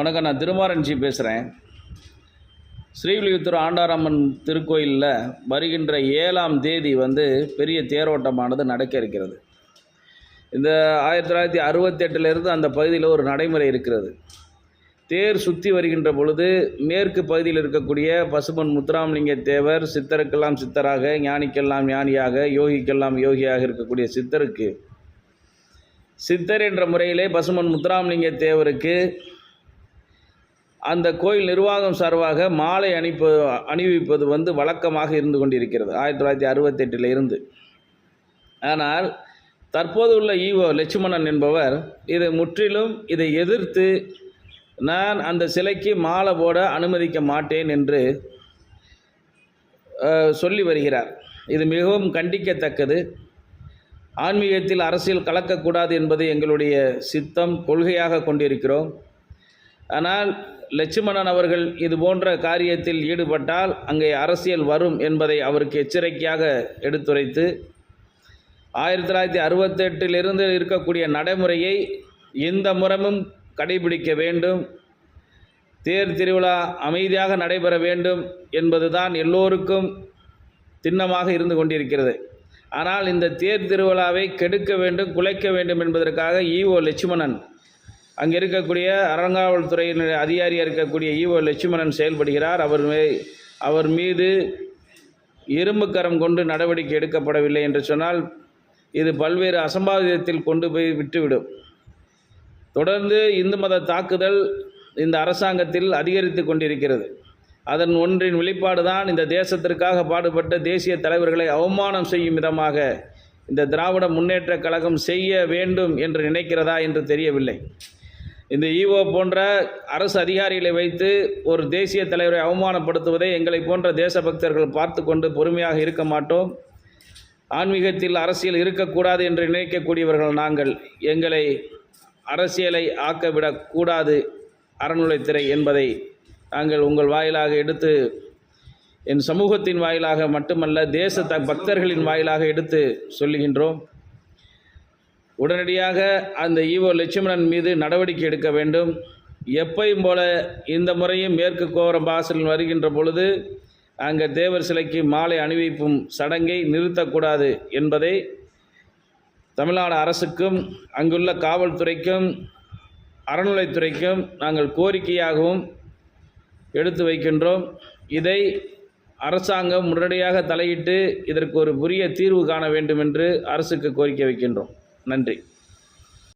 வணக்கம் நான் திருமாரஞ்சி பேசுகிறேன் ஸ்ரீவில்லிபுத்தூர் ஆண்டாரம்மன் திருக்கோயிலில் வருகின்ற ஏழாம் தேதி வந்து பெரிய தேரோட்டமானது நடக்க இருக்கிறது. இந்த ஆயிரத்தி தொள்ளாயிரத்தி அறுபத்தெட்டுலேருந்து அந்த பகுதியில் ஒரு நடைமுறை இருக்கிறது. தேர் சுற்றி வருகின்ற பொழுது மேற்கு பகுதியில் இருக்கக்கூடிய பசுமன் முத்துராமலிங்க தேவர் சித்தருக்கெல்லாம் சித்தராக ஞானிக்கெல்லாம் ஞானியாக யோகிக்கெல்லாம் யோகியாக இருக்கக்கூடிய சித்தருக்கு சித்தர் என்ற முறையிலே பசுமன் முத்துராமலிங்க தேவருக்கு அந்த கோயில் நிர்வாகம் சார்பாக மாலை அணிப்பு அணிவிப்பது வந்து வழக்கமாக இருந்து கொண்டிருக்கிறது. ஆயிரத்தி தொள்ளாயிரத்தி அறுபத்தெட்டில் இருந்து. ஆனால் தற்போது உள்ள ஈவோ லட்சுமணன் என்பவர் இதை முற்றிலும் இதை எதிர்த்து நான் அந்த சிலைக்கு மாலை போட அனுமதிக்க மாட்டேன் என்று சொல்லி வருகிறார். இது மிகவும் கண்டிக்கத்தக்கது. ஆன்மீகத்தில் அரசியல் கலக்கக்கூடாது என்பது எங்களுடைய சித்தம். கொள்கையாக கொண்டிருக்கிறோம். ஆனால் லட்சுமணன் அவர்கள் இது போன்ற காரியத்தில் ஈடுபட்டால் அங்கே அரசியல் வரும் என்பதை அவருக்கு எச்சரிக்கையாக எடுத்துரைத்து ஆயிரத்தி தொள்ளாயிரத்தி அறுபத்தெட்டிலிருந்து இருக்கக்கூடிய நடைமுறையை இந்த முறமும் கடைபிடிக்க வேண்டும். தேர் திருவிழா அமைதியாக நடைபெற வேண்டும் என்பதுதான் எல்லோருக்கும் திண்ணமாக இருந்து கொண்டிருக்கிறது. ஆனால் இந்த தேர் திருவிழாவை கெடுக்க வேண்டும் குலைக்க வேண்டும் என்பதற்காக ஈஓ லட்சுமணன் அங்கே இருக்கக்கூடிய அறங்காவல்துறையின் அதிகாரியாக இருக்கக்கூடிய ஈவோ லட்சுமணன் செயல்படுகிறார். அவர் அவர் மீது இரும்புக்கரம் கொண்டு நடவடிக்கை எடுக்கப்படவில்லை என்று சொன்னால் இது பல்வேறு அசம்பாவிதத்தில் கொண்டு போய் விட்டுவிடும். தொடர்ந்து இந்து மத தாக்குதல் இந்த அரசாங்கத்தில் அதிகரித்து கொண்டிருக்கிறது. அதன் ஒன்றின் வெளிப்பாடு தான் இந்த தேசத்திற்காக பாடுபட்ட தேசிய தலைவர்களை அவமானம் செய்யும் விதமாக இந்த திராவிட முன்னேற்ற கழகம் செய்ய வேண்டும் என்று நினைக்கிறதா என்று தெரியவில்லை. இந்த ஈஓ போன்ற அரசு அதிகாரிகளை வைத்து ஒரு தேசிய தலைவரை அவமானப்படுத்துவதை எங்களை போன்ற தேசபக்தர்கள் பார்த்து கொண்டு பொறுமையாக இருக்க மாட்டோம். ஆன்மீகத்தில் அரசியல் இருக்கக்கூடாது என்று நினைக்கக்கூடியவர்கள் நாங்கள். எங்களை அரசியலை ஆக்கவிடக்கூடாது அறநிலைத்துறை என்பதை நாங்கள் உங்கள் வாயிலாக எடுத்து என் சமூகத்தின் வாயிலாக மட்டுமல்ல தேச த பக்தர்களின் வாயிலாக எடுத்து சொல்லுகின்றோம். உடனடியாக அந்த ஈவோ லட்சுமணன் மீது நடவடிக்கை எடுக்க வேண்டும். எப்பையும் போல இந்த முறையும் மேற்கு கோபுரம் வாசலில் வருகின்ற பொழுது அங்கே தேவர் சிலைக்கு மாலை அணிவிப்பும் சடங்கை நிறுத்தக்கூடாது என்பதை தமிழ்நாடு அரசுக்கும் அங்குள்ள காவல்துறைக்கும் அறநிலைத்துறைக்கும் நாங்கள் கோரிக்கையாகவும் எடுத்து வைக்கின்றோம். இதை அரசாங்கம் உடனடியாக தலையிட்டு இதற்கு ஒரு புரிய தீர்வு காண வேண்டும் என்று அரசுக்கு கோரிக்கை வைக்கின்றோம். நன்றி.